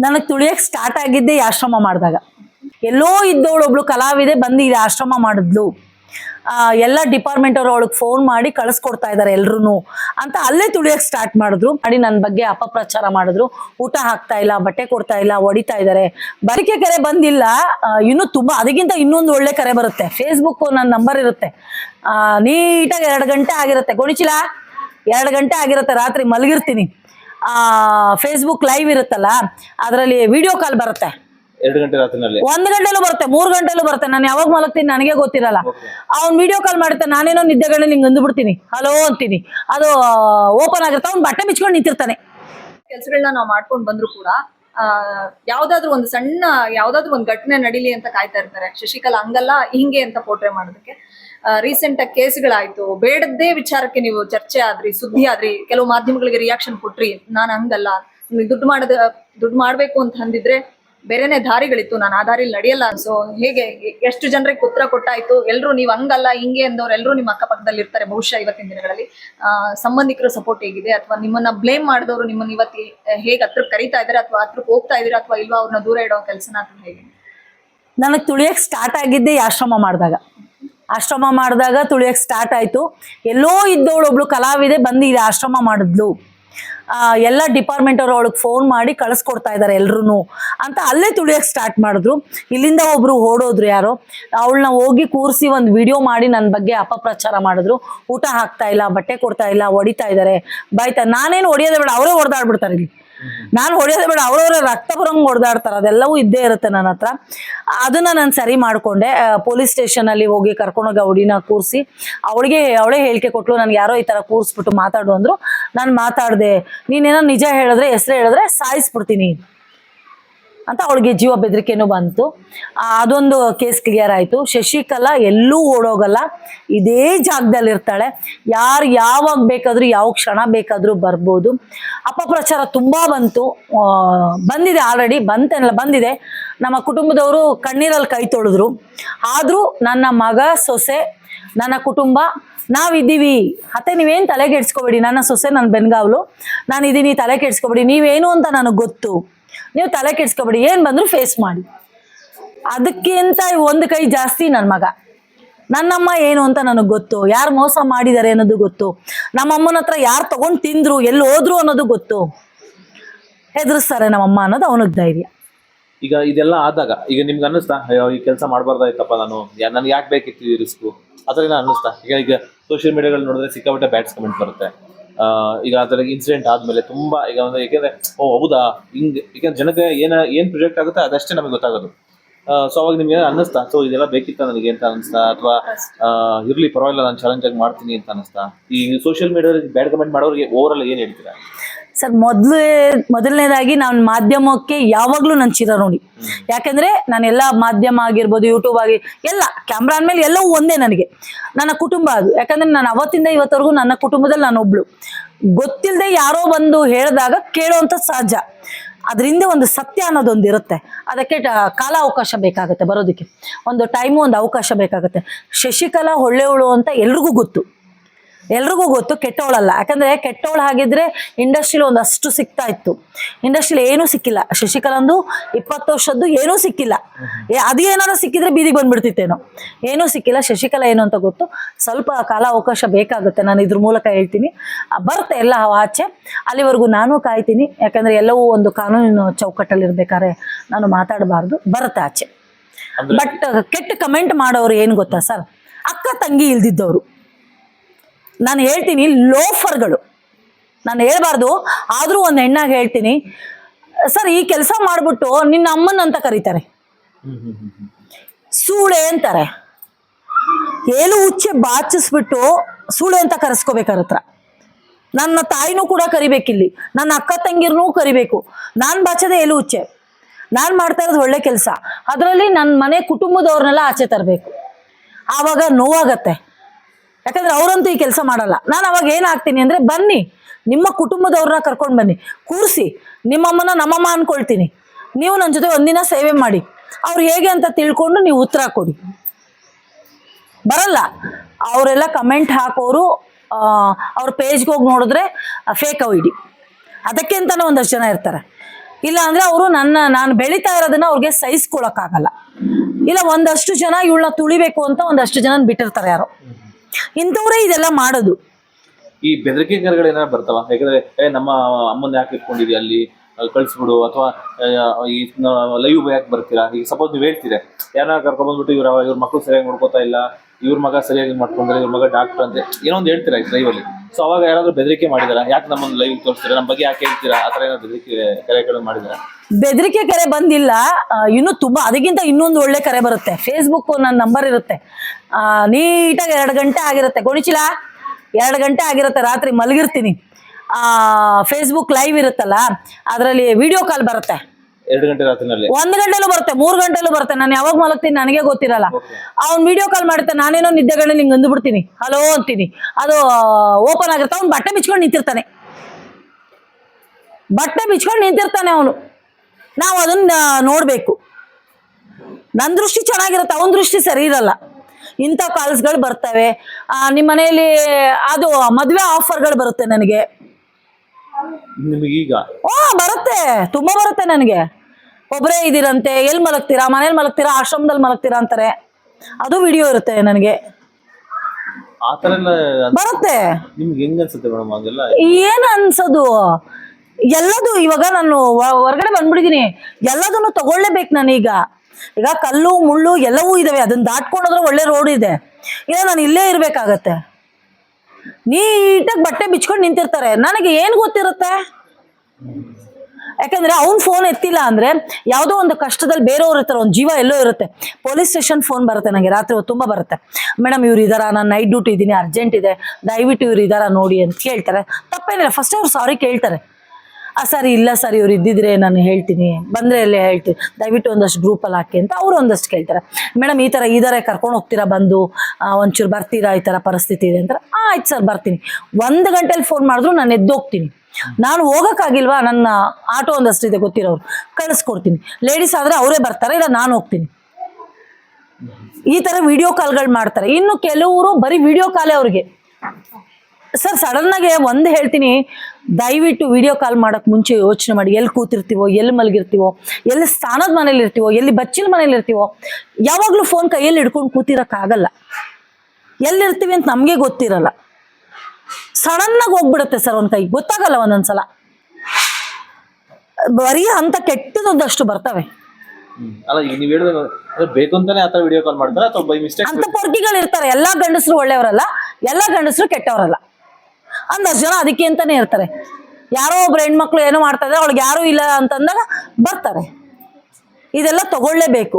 ನನಗೆ ತುಳಿಯಕ್ ಸ್ಟಾರ್ಟ್ ಆಗಿದ್ದೆ ಈ ಆಶ್ರಮ ಮಾಡಿದಾಗ. ಎಲ್ಲೋ ಇದ್ದವಳು ಒಬ್ಳು ಕಲಾವಿದೆ ಬಂದು ಇದು ಆಶ್ರಮ ಮಾಡಿದ್ಲು. ಆ, ಎಲ್ಲ ಡಿಪಾರ್ಟ್ಮೆಂಟ್ ಅವರು ಅವಳಿಗೆ ಫೋನ್ ಮಾಡಿ ಕಳಿಸ್ಕೊಡ್ತಾ ಇದ್ದಾರೆ ಎಲ್ರು ಅಂತ ಅಲ್ಲೇ ತುಳಿಯಕ್ಕೆ ಸ್ಟಾರ್ಟ್ ಮಾಡಿದ್ರು. ಮಾಡಿ ನನ್ನ ಬಗ್ಗೆ ಅಪಪ್ರಚಾರ ಮಾಡಿದ್ರು. ಊಟ ಹಾಕ್ತಾ ಇಲ್ಲ ಬಟ್ಟೆ ಕೊಡ್ತಾ ಇಲ್ಲ ಹೊಡಿತಾ ಇದ್ದಾರೆ ಬರಿಕೆ ಕರೆ ಬಂದಿಲ್ಲ. ಇನ್ನು ತುಂಬಾ ಅದಕ್ಕಿಂತ ಇನ್ನೊಂದು ಒಳ್ಳೆ ಕರೆ ಬರುತ್ತೆ. ಫೇಸ್ಬುಕ್ ನನ್ನ ನಂಬರ್ ಇರುತ್ತೆ. ನೀಟಾಗಿ ಎರಡು ಗಂಟೆ ಆಗಿರುತ್ತೆ. ಗೊಣಿಚಿಲ್ಲ ಎರಡು ಗಂಟೆ ಆಗಿರುತ್ತೆ. ರಾತ್ರಿ ಮಲಗಿರ್ತೀನಿ. ಫೇಸ್ಬುಕ್ ಲೈವ್ ಇರುತ್ತಲ್ಲ ಅದರಲ್ಲಿ ವಿಡಿಯೋ ಕಾಲ್ ಬರುತ್ತೆ. ಎರಡು ಗಂಟೆ ರಾತ್ರಿನಲ್ಲಿ. ಒಂದ್ ಗಂಟೆಲೂ ಬರುತ್ತೆ ಮೂರ್ ಗಂಟೆಲೂ ಬರುತ್ತೆ. ನಾನು ಯಾವಾಗ ಮಲಗ್ತೀನಿ ನನಗೆ ಗೊತ್ತಿರಲ್ಲ. ಅವ್ನ್ ವಿಡಿಯೋ ಕಾಲ್ ಮಾಡ್ತಾನೆ ನಾನೇನೋ ನಿದ್ದೆಗಳನ್ನ ನಿಂಗೆ ಅಂದ್ಬಿಡ್ತೀನಿ. ಹಲೋ ಅಂತೀನಿ. ಅದು ಓಪನ್ ಆಗಿರುತ್ತೆ. ಅವ್ನು ಬಟ್ಟೆ ಬಿಚ್ಕೊಂಡು ನಿಂತಿರ್ತಾನೆ. ಕೆಲಸಗಳನ್ನ ನಾವು ಮಾಡ್ಕೊಂಡು ಬಂದ್ರು ಕೂಡ ಆ, ಯಾವ್ದಾದ್ರು ಒಂದು ಸಣ್ಣ ಯಾವ್ದಾದ್ರು ಒಂದು ಘಟನೆ ನಡೀಲಿ ಅಂತ ಕಾಯ್ತಾ ಇರ್ತಾರೆ. ಶಶಿಕಲಾ ಹಂಗಲ್ಲ ಹಿಂಗೆ ಅಂತ ಪೋಟ್ರೆ ಮಾಡೋದಕ್ಕೆ. ರೀಸೆಂಟ್ ಆಗಿ ಕೇಸ್ಗಳಾಯ್ತು. ಬೇಡದ್ದೇ ವಿಚಾರಕ್ಕೆ ನೀವು ಚರ್ಚೆ ಆದ್ರಿ, ಸುದ್ದಿ ಆದ್ರಿ, ಕೆಲವು ಮಾಧ್ಯಮಗಳಿಗೆ ರಿಯಾಕ್ಷನ್ ಕೊಟ್ರಿ. ನಾನು ಹಂಗಲ್ಲ. ದುಡ್ಡು ಮಾಡದ, ದುಡ್ಡು ಮಾಡ್ಬೇಕು ಅಂತ ಅಂದಿದ್ರೆ ಬೇರೆನೆ ದಾರಿಗಳಿತ್ತು. ನಾನು ಆ ದಾರಿಲಿ ನಡೆಯಲ್ಲ. ಸೊ ಹೇಗೆ, ಎಷ್ಟು ಜನರಿಗೆ ಉತ್ತರ ಕೊಟ್ಟಾಯ್ತು? ಎಲ್ಲರೂ ನೀವು ಹಂಗಲ್ಲ, ಹಿಂಗೆ ಅಂದವ್ರು ಎಲ್ರು ನಿಮ್ಮ ಅಕ್ಕಪಕ್ಕದಲ್ಲಿ ಇರ್ತಾರೆ ಬಹುಶಃ ಇವತ್ತಿನ ದಿನಗಳಲ್ಲಿ. ಸಂಬಂಧಿಕರ ಸಪೋರ್ಟ್ ಹೇಗಿದೆ? ಅಥವಾ ನಿಮ್ಮನ್ನ ಬ್ಲೇಮ್ ಮಾಡಿದವರು ನಿಮ್ಮನ್ನ ಇವತ್ತು ಹೇಗೆ ಹತ್ರ ಕರಿತಾ ಇದ್ದಾರೆ ಅಥವಾ ಹತ್ರ ಹೋಗ್ತಾ ಇದ್ದೀರಾ ಅಥವಾ ಇಲ್ವಾ ಅವ್ರನ್ನ ದೂರ ಇಡೋ ಕೆಲಸನ ಅಥವಾ ಹೇಗೆ? ನನಗೆ ತುಳಿಯಕ್ಕೆ ಸ್ಟಾರ್ಟ್ ಆಗಿದ್ದೆ ಆಶ್ರಮ ಮಾಡಿದಾಗ. ಆಶ್ರಮ ಮಾಡಿದಾಗ ತುಳಿಯಕ್ಕೆ ಸ್ಟಾರ್ಟ್ ಆಯ್ತು. ಎಲ್ಲೋ ಇದ್ದವಳು ಒಬ್ಳು ಕಲಾವಿದೆ ಬಂದು ಆಶ್ರಮ ಮಾಡಿದ್ಲು. ಎಲ್ಲ ಡಿಪಾರ್ಟ್ಮೆಂಟ್ ಅವರು ಅವಳಿಗೆ ಫೋನ್ ಮಾಡಿ ಕಳಿಸ್ಕೊಡ್ತಾ ಇದ್ದಾರೆ ಎಲ್ರು ಅಂತ ಅಲ್ಲೇ ತುಳಿಯಕ್ ಸ್ಟಾರ್ಟ್ ಮಾಡಿದ್ರು. ಇಲ್ಲಿಂದ ಒಬ್ರು ಓಡೋದ್ರು ಯಾರೋ. ಅವಳನ್ನ ಹೋಗಿ ಕೂರಿಸಿ ಒಂದು ವಿಡಿಯೋ ಮಾಡಿ ನನ್ನ ಬಗ್ಗೆ ಅಪಪ್ರಚಾರ ಮಾಡಿದ್ರು. ಊಟ ಹಾಕ್ತಾ ಇಲ್ಲ, ಬಟ್ಟೆ ಕೊಡ್ತಾ ಇಲ್ಲ, ಹೊಡಿತಾ ಇದ್ದಾರೆ ಬೈತಾ, ನಾನೇನು ಹೊಡಿಯೋದೇ ಬೇಡ, ಅವರೇ ಹೊಡೆದಾಡ್ಬಿಡ್ತಾರೆ ಇಲ್ಲಿ. ನಾನು ಹೊಡೆಯೋದೇ ಬೇಡ, ಅವ್ರವ್ರ ರಕ್ತ ಬರಂಗ್ ಹೊಡೆದಾಡ್ತಾರೆ, ಅದೆಲ್ಲವೂ ಇದ್ದೇ ಇರುತ್ತೆ ನನ್ನ ಹತ್ರ. ಅದನ್ನ ನಾನು ಸರಿ ಮಾಡ್ಕೊಂಡೆ ಪೊಲೀಸ್ ಸ್ಟೇಷನ್ ಅಲ್ಲಿ ಹೋಗಿ ಕರ್ಕೊಂಡೋಗಿ ಅವಡಿನ ಕೂರಿಸಿ, ಅವಳಿಗೆ, ಅವಳೇ ಹೇಳಿಕೆ ಕೊಟ್ಲು, ನನ್ಗೆ ಯಾರೋ ಈ ಥರ ಕೂರಿಸ್ಬಿಟ್ಟು ಮಾತಾಡು ಅಂದ್ರು. ನಾನು ಮಾತಾಡಿದೆ ನೀನೇನೋ ನಿಜ ಹೇಳಿದ್ರೆ, ಹೆಸರು ಹೇಳಿದ್ರೆ ಸಾಯಿಸ್ಬಿಡ್ತೀನಿ. ಅಂತ ಅವಳಿಗೆ ಜೀವ ಬೆದರಿಕೆನೂ ಬಂತು. ಅದೊಂದು ಕೇಸ್ ಕ್ಲಿಯರ್ ಆಯಿತು. ಶಶಿಕಲಾ ಎಲ್ಲೂ ಓಡೋಗಲ್ಲ. ಇದೇ ಜಾಗದಲ್ಲಿ ಇರ್ತಾಳೆ. ಯಾರು ಯಾವಾಗ ಬೇಕಾದರೂ, ಯಾವ ಕ್ಷಣ ಬೇಕಾದರೂ ಬರ್ಬೋದು. ಅಪಪ್ರಚಾರ ತುಂಬ ಬಂತು. ಬಂದಿದೆ ಆಲ್ರೆಡಿ ಬಂತೇನಲ್ಲ ಬಂದಿದೆ. ನಮ್ಮ ಕುಟುಂಬದವರು ಕಣ್ಣೀರಲ್ಲಿ ಕೈ ತೊಳೆದ್ರು. ಆದರೂ ನನ್ನ ಮಗ ಸೊಸೆ, ನನ್ನ ಕುಟುಂಬ, ನಾವಿದ್ದೀವಿ. ಅತ್ತೆ, ನೀವೇನು ತಲೆ ಕೆಡ್ಸ್ಕೊಬೇಡಿ ನನ್ನ ಸೊಸೆ, ನನ್ನ ಬೆನ್ಗಾವ್ಲು. ನಾನು ಇದ್ದೀನಿ ತಲೆ ಕೆಡ್ಸ್ಕೊಬೇಡಿ ನೀವೇನು ಅಂತ ನನಗೆ ಗೊತ್ತು. ನೀವು ತಲೆ ಕೆಡ್ಸ್ಕೊಬಿಡಿ. ಏನ್ ಬಂದ್ರು ಫೇಸ್ ಮಾಡಿ. ಅದಕ್ಕಿಂತ ಒಂದು ಕೈ ಜಾಸ್ತಿ ನನ್ನ ಮಗ. ನನ್ನಮ್ಮ ಏನು ಅಂತ ನನಗೆ ಗೊತ್ತು. ಯಾರು ಮೋಸ ಮಾಡಿದ್ದಾರೆ ಅನ್ನೋದು ಗೊತ್ತು. ನಮ್ಮಮ್ಮನ ಹತ್ರ ಯಾರು ತಗೊಂಡ್ ತಿಂದ್ರು ಎಲ್ಲಿ ಹೋದ್ರು ಅನ್ನೋದು ಗೊತ್ತು. ಹೆದರ್ಸ್ತಾರೆ ನಮ್ಮಮ್ಮ ಅನ್ನೋದು ಅವನಿಗೆ ಧೈರ್ಯ. ಈಗ ಇದೆಲ್ಲ ಆದಾಗ, ಈಗ ನಿಮ್ಗೆ ಅನ್ನಿಸ್ತಾ, ಅಯ್ಯೋ, ಈ ಕೆಲಸ ಮಾಡಬಾರ್ದಾಯ್ತಪ್ಪ ನಾನು. ನನಗೆ ಯಾಕೆ ಬೇಕಿತ್ತು ಈ ರಿಸ್ಕು ಏನೋ ಅನ್ನಿಸ್ತಾ. ಈಗ ಈಗ ಸೋಷಿಯಲ್ ಮೀಡಿಯಾಗಳು ನೋಡಿದ್ರೆ ಸಿಕ್ಕಾಬಿಟ್ಟೆ ಬ್ಯಾಟ್ಸ್ ಕಮೆಂಟ್ ಬರುತ್ತೆ. ಆ, ಈಗ ಅದರ ಇನ್ಸಿಡೆಂಟ್ ಆದ್ಮೇಲೆ ತುಂಬಾ ಈಗ ಒಂದು ಯಾಕೆಂದ್ರೆ ಓ ಹೌದಾ? ಹಿಂಗೆ ಈಗ ಜನಕ್ಕೆ ಏನ ಏನ್ ಪ್ರೊಜೆಕ್ಟ್ ಆಗುತ್ತೆ ಅದಷ್ಟೇ ನಮಗೆ ಗೊತ್ತಾಗೋದು. ಸೊ ಅವಾಗ ನಿಮ್ಗೆ ಅನ್ನಿಸ್ತಾ? ಸೊ ಇದೆಲ್ಲ ಬೇಕಿತ್ತ ನನಗೆ ಅಂತ ಅನಿಸ್ತಾ ಅಥವಾ ಇರ್ಲಿ ಪರವಾಗಿಲ್ಲ ನಾನು ಚಾಲೆಂಜ್ ಆಗಿ ಮಾಡ್ತೀನಿ ಅಂತ ಅನಿಸ್ತಾ ಈ ಸೋಷಿಯಲ್ ಮೀಡಿಯಾದಲ್ಲಿ ಬ್ಯಾಡ್ ಕಮೆಂಟ್ ಮಾಡೋರಿಗೆ ಓವರ್ ಏನ್ ಹೇಳ್ತೀರಾ? ಸರ್, ಮೊದಲು, ಮೊದಲನೇದಾಗಿ ನಾನು ಮಾಧ್ಯಮಕ್ಕೆ ಯಾವಾಗಲೂ ನನ್ನ ಚಿರ ನೋಡಿ. ಯಾಕೆಂದರೆ ನಾನು ಎಲ್ಲ ಮಾಧ್ಯಮ ಆಗಿರ್ಬೋದು ಯೂಟ್ಯೂಬ್ ಆಗಿ, ಎಲ್ಲ ಕ್ಯಾಮ್ರಾ ಅಂದಮೇಲೆ ಎಲ್ಲವೂ ಒಂದೇ ನನಗೆ. ನನ್ನ ಕುಟುಂಬ ಅದು. ಯಾಕಂದ್ರೆ ನಾನು ಅವತ್ತಿಂದ ಇವತ್ತವರೆಗೂ ನನ್ನ ಕುಟುಂಬದಲ್ಲಿ ನಾನು ಒಬ್ಳು. ಗೊತ್ತಿಲ್ಲದೆ ಯಾರೋ ಬಂದು ಹೇಳಿದಾಗ ಕೇಳೋವಂಥ ಸಹಜ. ಅದರಿಂದ ಒಂದು ಸತ್ಯ ಅನ್ನೋದೊಂದು ಇರುತ್ತೆ. ಅದಕ್ಕೆ ಕಾಲ ಅವಕಾಶ ಬೇಕಾಗುತ್ತೆ ಬರೋದಕ್ಕೆ. ಒಂದು ಟೈಮು ಒಂದು ಅವಕಾಶ ಬೇಕಾಗುತ್ತೆ. ಶಶಿಕಲಾ ಒಳ್ಳೆಯವಳು ಅಂತ ಎಲ್ರಿಗೂ ಗೊತ್ತು. ಎಲ್ರಿಗೂ ಗೊತ್ತು ಕೆಟ್ಟವಳಲ್ಲ ಯಾಕಂದ್ರೆ ಕೆಟ್ಟವಳು ಹಾಗಿದ್ರೆ ಇಂಡಸ್ಟ್ರಿಲಿ ಒಂದಷ್ಟು ಸಿಗ್ತಾ ಇತ್ತು. ಇಂಡಸ್ಟ್ರಿಲಿ ಏನೂ ಸಿಕ್ಕಿಲ್ಲ. ಶಶಿಕಲಂದು ಇಪ್ಪತ್ತು ವರ್ಷದ್ದು ಏನೂ ಸಿಕ್ಕಿಲ್ಲ. ಏ- ಅದು ಏನಾದ್ರು ಸಿಕ್ಕಿದ್ರೆ ಬೀದಿಗೆ ಬಂದ್ಬಿಡ್ತಿತ್ತೇನೋ. ಏನೂ ಸಿಕ್ಕಿಲ್ಲ. ಶಶಿಕಲಾ ಏನು ಅಂತ ಗೊತ್ತು? ಸ್ವಲ್ಪ ಕಾಲ ಅವಕಾಶ ಬೇಕಾಗುತ್ತೆ. ನಾನು ಇದ್ರ ಮೂಲಕ ಹೇಳ್ತೀನಿ. ಬರುತ್ತೆ ಎಲ್ಲ ಆಚೆ. ಅಲ್ಲಿವರೆಗೂ ನಾನು ಕಾಯ್ತೀನಿ. ಯಾಕಂದ್ರೆ ಎಲ್ಲವೂ ಒಂದು ಕಾನೂನಿನ ಚೌಕಟ್ಟಲ್ಲಿ ಇರ್ಬೇಕಾದ್ರೆ ನಾನು ಮಾತಾಡಬಾರ್ದು. ಬರುತ್ತೆ ಆಚೆ. ಬಟ್ ಕೆಟ್ಟ ಕಮೆಂಟ್ ಮಾಡೋರು ಏನು ಗೊತ್ತಾ ಸರ್ ಅಕ್ಕ ತಂಗಿ ಇಲ್ದಿದ್ದವರು. ನಾನು ಹೇಳ್ತೀನಿ ಲೋಫರ್ಗಳು. ನಾನು ಹೇಳ್ಬಾರ್ದು, ಆದರೂ ಒಂದು ಹೆಣ್ಣಾಗಿ ಹೇಳ್ತೀನಿ. ಸರ್, ಈ ಕೆಲಸ ಮಾಡಿಬಿಟ್ಟು ನಿನ್ನ ಅಮ್ಮನ ಅಂತ ಕರೀತಾರೆ. ಸೂಳೆ ಅಂತಾರೆ. ಏಳು ಉಚ್ಚೆ ಬಾಚಿಸ್ಬಿಟ್ಟು ಸೂಳೆ ಅಂತ ಕರೆಸ್ಕೋಬೇಕಾರತ್ರ ನನ್ನ ತಾಯಿನೂ ಕೂಡ ಕರಿಬೇಕಿಲ್ಲಿ, ನನ್ನ ಅಕ್ಕ ತಂಗಿರ್ನೂ ಕರಿಬೇಕು. ನಾನು ಬಾಚದೆ ಏಳು ಉಚ್ಚೆ. ನಾನು ಮಾಡ್ತಾ ಇರೋದು ಒಳ್ಳೆ ಕೆಲಸ. ಅದರಲ್ಲಿ ನನ್ನ ಮನೆ ಕುಟುಂಬದವ್ರನ್ನೆಲ್ಲ ಆಚೆ ತರಬೇಕು. ಆವಾಗ ನೋವಾಗತ್ತೆ. ಯಾಕಂದ್ರೆ ಅವರಂತೂ ಈ ಕೆಲಸ ಮಾಡಲ್ಲ. ನಾನು ಅವಾಗ ಏನಾಗ್ತೀನಿ ಅಂದ್ರೆ ಬನ್ನಿ, ನಿಮ್ಮ ಕುಟುಂಬದವ್ರನ್ನ ಕರ್ಕೊಂಡು ಬನ್ನಿ. ಕೂರಿಸಿ, ನಿಮ್ಮಮ್ಮನ ನಮ್ಮಮ್ಮ ಅನ್ಕೊಳ್ತೀನಿ. ನೀವು ನನ್ನ ಜೊತೆ ಒಂದಿನ ಸೇವೆ ಮಾಡಿ. ಅವ್ರು ಹೇಗೆ ಅಂತ ತಿಳ್ಕೊಂಡು ನೀವು ಉತ್ತರ ಕೊಡಿ. ಬರಲ್ಲ. ಅವರೆಲ್ಲ ಕಮೆಂಟ್ ಹಾಕೋರು ಅವ್ರ ಪೇಜ್ಗೆ ಹೋಗಿ ನೋಡಿದ್ರೆ ಫೇಕ್ ಅವು ಇಡಿ. ಅದಕ್ಕೆ ಅಂತಾನೆ ಒಂದಷ್ಟು ಜನ ಇರ್ತಾರೆ. ಇಲ್ಲ ಅಂದ್ರೆ ಅವರು ನನ್ನ, ನಾನು ಬೆಳೀತಾ ಇರೋದನ್ನ ಅವ್ರಿಗೆ ಸಹಿಸ್ಕೊಳಕ್ಕಾಗಲ್ಲ. ಇಲ್ಲ ಒಂದಷ್ಟು ಜನ ಇವಳನ್ನ ತುಳಿಬೇಕು ಅಂತ ಒಂದಷ್ಟು ಜನ ಬಿಟ್ಟಿರ್ತಾರೆ ಯಾರೋ. ಇಂಥವ್ರೇ ಇದೆಲ್ಲ ಮಾಡೋದು. ಈ ಬೆದರಿಕೆ ಏನಾದ್ರು ಬರ್ತಾವ? ಯಾಕಂದ್ರೆ, ಏ, ನಮ್ಮ ಅಮ್ಮನ ಯಾಕೆ ಇಟ್ಕೊಂಡಿದ್ಯಾ ಅಲ್ಲಿ? ಕಳ್ಸಿಬಿಡು, ಅಥವಾ ಈ ಲೈವ್ ಯಾಕೆ ಬರ್ತೀರಾ? ಈಗ ಸಪೋಸ್ ನೀವು ಹೇಳ್ತೀರಾ ಯಾರನ್ನ ಕರ್ಕೊಂಡ್ಬಂದ್ಬಿಟ್ಟು ಇವ್ರ ಇವ್ರ ಮಕ್ಕಳು ಸರಿಯಾಗಿ ನೋಡ್ಕೋತಾ ಇಲ್ಲ, ಇವ್ರ ಮಗ ಸರಿಯಾಗಿ ಮಾಡ್ಕೊಂಡ್ರೆ, ಇವ್ರ ಮಗ ಡಾಕ್ಟರ್ ಅಂತ, ಏನೋ ಒಂದು ಹೇಳ್ತೀರಾ ಈ ಲೈವ್ ಅಲ್ಲಿ? ಸೊ ಅವಾಗ ಯಾರಾದ್ರೂ ಬೆದರಿಕೆ ಮಾಡಿದಾರ? ಯಾಕೆ ನಮ್ಮನ್ನು ಲೈವ್ ತೋರಿಸ್ತೀರಾ? ನಮ್ಮ ಬಗ್ಗೆ ಯಾಕೆ ಹೇಳ್ತೀರಾ? ಆತರ ಥರ ಏನೋ ಬೆದರಿಕೆ ಕರೆಗಳು ಮಾಡಿದಾರ? ಬೆದರಿಕೆ ಕರೆ ಬಂದಿಲ್ಲ. ಆ, ಇನ್ನು ತುಂಬಾ ಅದಕ್ಕಿಂತ ಇನ್ನೊಂದು ಒಳ್ಳೆ ಕರೆ ಬರುತ್ತೆ. ಫೇಸ್ಬುಕ್ ನನ್ನ ನಂಬರ್ ಇರುತ್ತೆ. ಆ, ನೀಟಾಗಿ ಎರಡು ಗಂಟೆ ಆಗಿರುತ್ತೆ. ಗೊಣಿಚಿಲ ಎರಡು ಗಂಟೆ ಆಗಿರುತ್ತೆ. ರಾತ್ರಿ ಮಲಗಿರ್ತೀನಿ. ಫೇಸ್ಬುಕ್ ಲೈವ್ ಇರುತ್ತಲ್ಲ ಅದರಲ್ಲಿ ವಿಡಿಯೋ ಕಾಲ್ ಬರುತ್ತೆ. ಎರಡು ಗಂಟೆ ರಾತ್ರಿನಲ್ಲಿ. ಒಂದ್ ಗಂಟೆಲೂ ಬರುತ್ತೆ, ಮೂರ್ ಗಂಟೆಲೂ ಬರುತ್ತೆ. ನಾನು ಯಾವಾಗ ಮಲಗ್ತೀನಿ ನನಗೆ ಗೊತ್ತಿರಲ್ಲ. ಅವ್ನ್ ವಿಡಿಯೋ ಕಾಲ್ ಮಾಡುತ್ತೆ ನಾನೇನೋ ನಿದ್ದೆಗಳನ್ನ ನಿಂಗೆ ಅಂದ್ಬಿಡ್ತೀನಿ ಹಲೋ ಅಂತೀನಿ. ಅದು ಓಪನ್ ಆಗಿರುತ್ತೆ ಅವ್ನು ಬಟ್ಟೆ ಬಿಚ್ಕೊಂಡು ನಿಂತಿರ್ತಾನೆ. ಬಟ್ಟೆ ಬಿಚ್ಕೊಂಡು ನಿಂತಿರ್ತಾನೆ ಅವನು. ನಾವು ಅದನ್ನ ನೋಡ್ಬೇಕು. ನನ್ನ ದೃಷ್ಟಿ ಚೆನ್ನಾಗಿರುತ್ತೆ, ಅವನ ದೃಷ್ಟಿ ಸರಿ ಇರಲ್ಲ. ಇಂಥ ಕಾಲ್ಸ್ಗಳು ಬರ್ತವೆ. ನಿಮ್ಮ ಮನೆಯಲ್ಲಿ, ಅದು ಮದುವೆ ಆಫರ್ಗಳು ಬರುತ್ತೆ ನನಗೆ. ನಿಮಗೀಗ. ಓ ಬರುತ್ತೆ. ತುಂಬಾ ಬರುತ್ತೆ ನನಗೆ. ಒಬ್ಬರೇ ಇದ್ದೀರಂತೆ ಎಲ್ಲಿ ಮಲಗ್ತೀರಾ? ಮನೇಲಿ ಮಲಗ್ತೀರಾ? ಆಶ್ರಮದಲ್ಲಿ ಮಲಗ್ತೀರಾ ಅಂತಾರೆ. ಅದು ವಿಡಿಯೋ ಇರುತ್ತೆ ನನಗೆ. ಆ ಥರ ಎಲ್ಲ ಬರುತ್ತೆ. ನಿಮ್ಗೆ ಹೆಂಗ್ ಅನ್ಸುತ್ತೆ ಮೇಡಮ್ ಹಂಗೆಲ್ಲ? ಏನ್ ಅನ್ಸೋದು? ಎಲ್ಲದು ಇವಾಗ ನಾನು ಹೊ- ಹೊರಗಡೆ ಬಂದ್ಬಿಟ್ಟಿದೀನಿ. ಎಲ್ಲದನ್ನು ತಗೊಳ್ಳೇಬೇಕು ನಾನೀಗ. ಈಗ ಕಲ್ಲು ಮುಳ್ಳು ಎಲ್ಲವೂ ಇದಾವೆ. ಅದನ್ನ ದಾಟ್ಕೊಂಡೋದ್ರೆ ಒಳ್ಳೆ ರೋಡ್ ಇದೆ. ಇಲ್ಲ ನಾನು ಇಲ್ಲೇ ಇರ್ಬೇಕಾಗತ್ತೆ. ನೀಟಾಗಿ ಬಟ್ಟೆ ಬಿಚ್ಕೊಂಡು ನಿಂತಿರ್ತಾರೆ. ನನಗೆ ಏನು ಗೊತ್ತಿರುತ್ತೆ? ಯಾಕಂದ್ರೆ ಅವ್ನ್ ಫೋನ್ ಎತ್ತಿಲ್ಲ ಅಂದ್ರೆ ಯಾವುದೋ ಒಂದು ಕಷ್ಟದಲ್ಲಿ ಬೇರೆಯವ್ರು ಇರ್ತಾರೆ ಒಂದು ಜೀವ ಎಲ್ಲೋ ಇರುತ್ತೆ. ಪೊಲೀಸ್ ಸ್ಟೇಷನ್ ಫೋನ್ ಬರುತ್ತೆ ನನಗೆ ರಾತ್ರಿ ತುಂಬಾ ಬರುತ್ತೆ. ಮೇಡಮ್ ಇವ್ರು ಇದಾರ? ನಾನು ನೈಟ್ ಡ್ಯೂಟಿ ಇದ್ದೀನಿ ಅರ್ಜೆಂಟ್ ಇದೆ. ದಯವಿಟ್ಟು ಇವ್ರು ಇದಾರ ನೋಡಿ ಅಂತ ಕೇಳ್ತಾರೆ. ತಪ್ಪೇನಿಲ್ಲ ಫಸ್ಟ್ ಅವ್ರು ಸಾರಿ ಕೇಳ್ತಾರೆ. ಆ ಸರಿ ಇಲ್ಲ ಸರ್ ಇವ್ರು ಇದ್ದಿದ್ರೆ ನಾನು ಹೇಳ್ತೀನಿ. ಬಂದರೆ ಅಲ್ಲೇ ಹೇಳ್ತೀನಿ. ದಯವಿಟ್ಟು ಒಂದಷ್ಟು ಗ್ರೂಪಲ್ಲಿ ಹಾಕಿ ಅಂತ ಅವರು ಒಂದಷ್ಟು ಕೇಳ್ತಾರೆ. ಮೇಡಮ್ ಈ ಥರ ಇದಾರೆ ಕರ್ಕೊಂಡು ಹೋಗ್ತೀರಾ ಬಂದು? ಒಂಚೂರು ಬರ್ತೀರಾ? ಈ ಥರ ಪರಿಸ್ಥಿತಿ ಇದೆ ಅಂತಾರೆ. ಆ, ಆಯ್ತು ಸರ್ ಬರ್ತೀನಿ. ಒಂದು ಗಂಟೆಲಿ ಫೋನ್ ಮಾಡಿದ್ರು ನಾನು ಎದ್ದೋಗ್ತೀನಿ. ನಾನು ಹೋಗೋಕ್ಕಾಗಿಲ್ವಾ? ನನ್ನ ಆಟೋ ಒಂದಷ್ಟು ಇದೆ ಗೊತ್ತಿರೋರು. ಕಳಿಸ್ಕೊಡ್ತೀನಿ. ಲೇಡೀಸ್ ಆದರೆ ಅವರೇ ಬರ್ತಾರೆ ಇಲ್ಲ ನಾನು ಹೋಗ್ತೀನಿ. ಈ ಥರ ವಿಡಿಯೋ ಕಾಲ್ಗಳು ಮಾಡ್ತಾರೆ. ಇನ್ನು ಕೆಲವರು ಬರೀ ವಿಡಿಯೋ ಕಾಲೇ ಅವ್ರಿಗೆ. ಸರ್ ಸಡನ್ ಆಗಿ ಒಂದು ಹೇಳ್ತೀನಿ. ದಯವಿಟ್ಟು ವಿಡಿಯೋ ಕಾಲ್ ಮಾಡಕ್ ಮುಂಚೆ ಯೋಚನೆ ಮಾಡಿ. ಎಲ್ಲಿ ಕೂತಿರ್ತೀವೋ ಎಲ್ಲಿ ಮಲಗಿರ್ತೀವೋ ಎಲ್ಲಿ ಸ್ಥಾನದ ಮನೇಲಿ ಇರ್ತೀವೋ ಎಲ್ಲಿ ಬಚ್ಚಿನ ಮನೇಲಿ ಇರ್ತೀವೋ ಯಾವಾಗಲೂ ಫೋನ್ ಕೈಯಲ್ಲಿ ಹಿಡ್ಕೊಂಡು ಕೂತಿರೋಕ್ಕಾಗಲ್ಲ ಎಲ್ಲಿರ್ತೀವಿ ಅಂತ ನಮಗೆ ಗೊತ್ತಿರಲ್ಲ. ಸಡನ್ ಆಗಿ ಹೋಗ್ಬಿಡುತ್ತೆ ಸರ್ ಒಂದ್ ಕೈ. ಗೊತ್ತಾಗಲ್ಲ ಒಂದೊಂದ್ಸಲ. ಬರೀ ಅಂತ ಕೆಟ್ಟದೊಂದಷ್ಟು ಬರ್ತವೆ. ಅಲ್ಲ ಈಗ ನೀವು ಹೇಳಿದಾಗ ಅಂದ್ರೆ ಬೇಕು ಅಂತಾನೆ ಆ ವಿಡಿಯೋ ಕಾಲ್ ಮಾಡ್ತಾರೆ ಅಥವಾ ಬೈ ಮಿಸ್ಟೇಕ್ ಅಂತ ಪೊರ್ಕಿಗಳು ಇರ್ತಾರೆ ಎಲ್ಲಾ ಗಂಡಸರು ಒಳ್ಳೆಯವರಲ್ಲ ಎಲ್ಲಾ ಗಂಡಸರು ಕೆಟ್ಟವರಲ್ಲ. ಒಂದಷ್ಟು ಜನ ಅದಕ್ಕೆ ಅಂತಾನೆ ಇರ್ತಾರೆ. ಯಾರೋ ಒಬ್ರು ಹೆಣ್ಮಕ್ಳು ಏನೋ ಮಾಡ್ತಾ ಇದ್ದಾರೆ, ಅವಳಿಗೆ ಯಾರೂ ಇಲ್ಲ ಅಂತಂದಾಗ ಬರ್ತಾರೆ. ಇದೆಲ್ಲ ತಗೊಳ್ಳೇಬೇಕು.